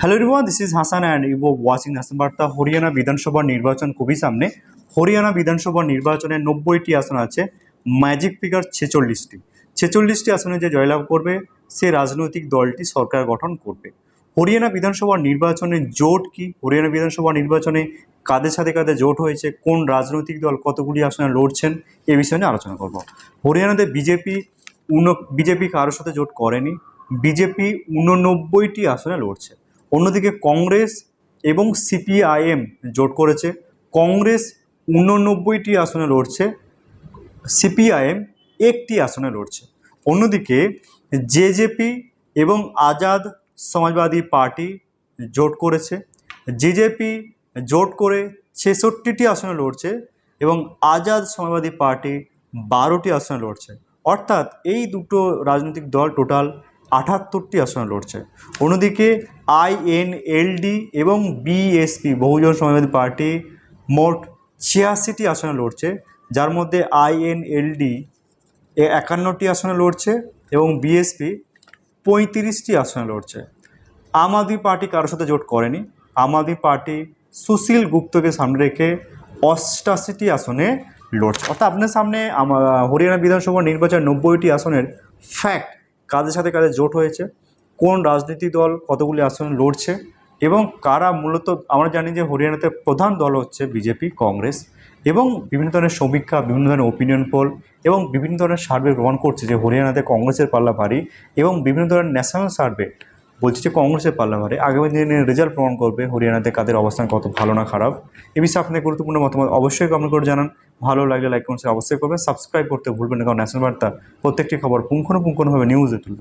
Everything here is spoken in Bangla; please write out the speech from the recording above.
Hello everyone this is Hasan and you watching Hasan বার্তা হরিয়ানা বিধানসভা নির্বাচন খুবই সামনে হরিয়ানা বিধানসভা নির্বাচনে নব্বইটি আসন আছে ম্যাজিক ফিগার ছেচল্লিশটি। ছেচল্লিশটি আসনে যে জয়লাভ করবে, সে রাজনৈতিক দলটি সরকার গঠন করবে। হরিয়ানা বিধানসভা নির্বাচনে জোট কি? হরিয়ানা বিধানসভা নির্বাচনে কাদের সাথে কাদের জোট হয়েছে? কোন রাজনৈতিক দল কতগুলি আসনে লড়ছেন? এ বিষয়ে নিয়ে আলোচনা করব। হরিয়ানাতে বিজেপি উন বিজেপি কারোর সাথে জোট করেনি। বিজেপি উননব্বইটি আসনে লড়ছে। অন্যদিকে কংগ্রেস এবং সিপিআইএম জোট করেছে। কংগ্রেস উননব্বইটি আসনে লড়ছে, সিপিআইএম একটি আসনে লড়ছে। অন্যদিকে জেজেপি এবং আজাদ সমাজবাদী পার্টি জোট করেছে। জেজেপি জোট করে ছেষট্টিটি আসনে লড়ছে এবং আজাদ সমাজবাদী পার্টি বারোটি আসনে লড়ছে। অর্থাৎ এই দুটো রাজনৈতিক দল টোটাল আটাত্তরটি আসনে লড়ছে। অন্যদিকে আইএনএলডি এবং বিএসপি বহুজন সমাজবাদী পার্টি মোট ছিয়াশিটি আসনে লড়ছে, যার মধ্যে আইএনএলডি একান্নটি আসনে লড়ছে এবং বিএসপি পঁয়ত্রিশটি আসনে লড়ছে। আম আদমি পার্টি কারোর সাথে জোট করেনি। আম আদমি পার্টি সুশীল গুপ্তকে সামনে রেখে অষ্টাশিটি আসনে লড়ছে। অর্থাৎ আপনার সামনে হরিয়ানা বিধানসভা নির্বাচন নব্বইটি আসনের ফ্যাক্ট কাদের সাথে কাদের জোট হয়েছে, কোন রাজনীতি দল কতগুলি আসনে লড়ছে এবং কারা মূলত, আমরা জানি যে হরিয়ানাতে প্রধান দল হচ্ছে বিজেপি, কংগ্রেস এবং বিভিন্ন ধরনের সমীক্ষা, বিভিন্ন ধরনের ওপিনিয়ন পোল এবং বিভিন্ন ধরনের সার্ভে গ্রহণ করছে যে হরিয়ানাতে কংগ্রেসের পাল্লা ভারী এবং বিভিন্ন ধরনের ন্যাশনাল সার্ভে বলছে যে কংগ্রেসের ভারী আগামী দিনে রেজাল্ট প্রমাণ করবে হরিয়ানাতে কাদের অবস্থান কত ভালো না খারাপ। এ বিষয়ে আপনাদের গুরুত্বপূর্ণ মতামত অবশ্যই কমেন্ট করে জানান। ভালো লাগলে লাইক কমেন্ট অবশ্যই করবেন। সাবস্ক্রাইব করতে ভুলবেন না, কারণ ন্যাশনাল বার্তা প্রত্যেকটি খবর পুঙ্খানুপুঙ্খনভাবে নিউজে তুলে